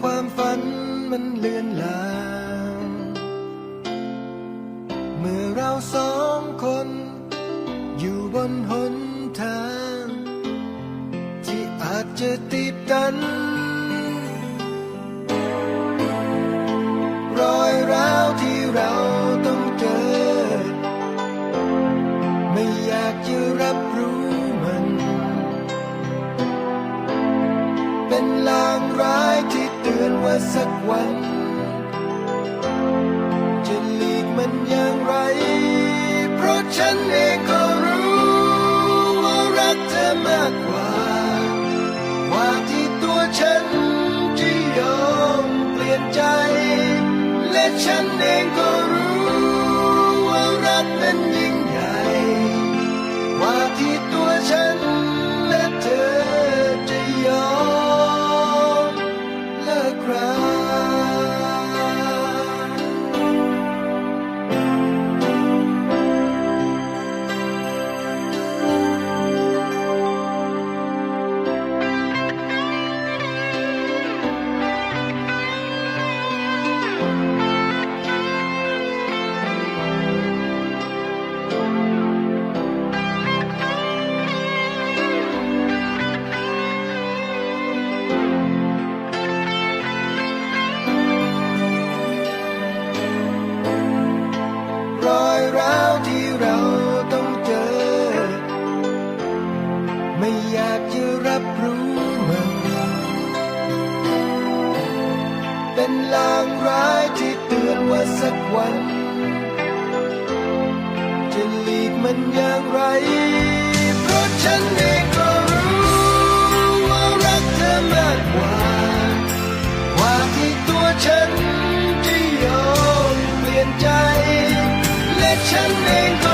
ความฝันมันเลือนลางเมื่อเราสองคน อยู่บนหนทาง ที่อาจจะติดตัน รอยร้าวที่เราต้องเจอ ไม่อยากจะรับรู้มัน เป็นลางร้ายที่ เตือนว่าสักวัน จะหลีกมันอย่างไร เพราะฉันเองก็รู้ว่ารักเธอมากกว่ากว่าที่ตัวฉันจะยอมเปลี่ยนใจ และฉันเองก็ รับรู้มัน เป็นลางร้ายที่เตือนว่าสักวัน จะหลีกมันอย่างไร เพราะฉันเองก็รู้ว่ารักเธอมากกว่า กว่าที่ตัวฉันจะยอมเปลี่ยนใจ และฉันเองก็